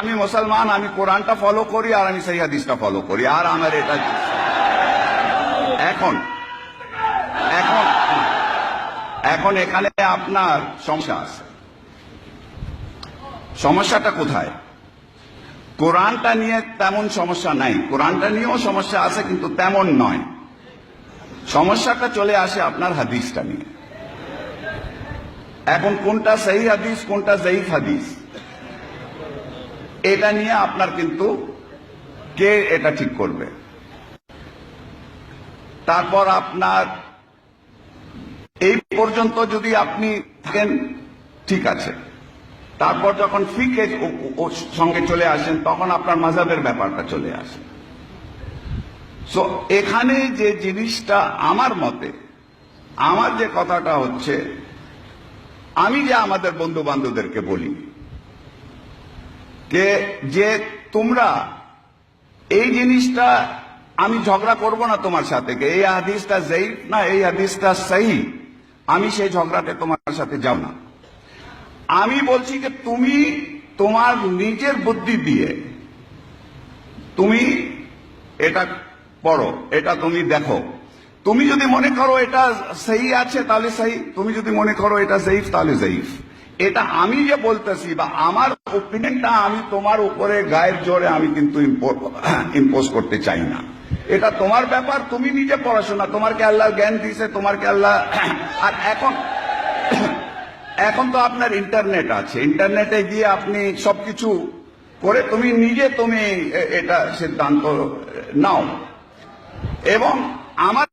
আমি মুসলমান, আমি কোরআনটা ফলো করি আর আমি সেই হাদিসটা ফলো করি। আর আমার এটা এখন এখন এখন এখানে আপনার সমস্যা আছে। সমস্যাটা কোথায়? কোরআনটা নিয়ে তেমন সমস্যা নাই। কোরআনটা নিয়েও সমস্যা আছে, কিন্তু তেমন নয়। সমস্যাটা চলে আসে আপনার হাদিসটা নিয়ে। এখন কোনটা সেই হাদিস, কোনটা জয়ীফ হাদিস? এটা নিয়ে আপনার কিন্তু কে এটা ঠিক করবে। তারপর আপনার এই পর্যন্ত যদি আপনি থাকেন, ঠিক আছে। তারপর যখন ফিকে সঙ্গে চলে আসেন, তখন আপনার মাজাবের ব্যাপারটা চলে আসে। সো এখানে যে জিনিসটা আমার মতে, আমার যে কথাটা হচ্ছে, আমি যে আমাদের বন্ধু বান্ধবদেরকে বলি যে যে তোমরা এই জিনিসটা আমি ঝগড়া করব না তোমার সাথে এই হাদিসটা জয়ীফ না, এই হাদিসটা সেই আমি সেই ঝগড়াতে তোমার সাথে যাও না। আমি বলছি যে তুমি তোমার নিজের বুদ্ধি দিয়ে তুমি এটা পড়ো, এটা তুমি দেখো। তুমি যদি মনে করো এটা সেই আছে, তাহলে সেই তুমি যদি মনে করো এটা জয়ীফ তাহলে জয়ীফ এটা আমি যে বলতেছি বা আমার ওপিনিয়নটা আমি তোমার উপরে গায়ের জোরে আমি কিন্তু ইম্পোজ করতে চাই না। এটা তোমার ব্যাপার, তুমি নিজে পড়াশোনা তোমারকে আল্লাহ জ্ঞান দিয়েছে তোমারকে আল্লাহ, আর এখন এখন তো আপনার ইন্টারনেট আছে। ইন্টারনেটে গিয়ে আপনি সবকিছু করে তুমি নিজে তুমি এটা সিদ্ধান্ত নাও। এবং আমার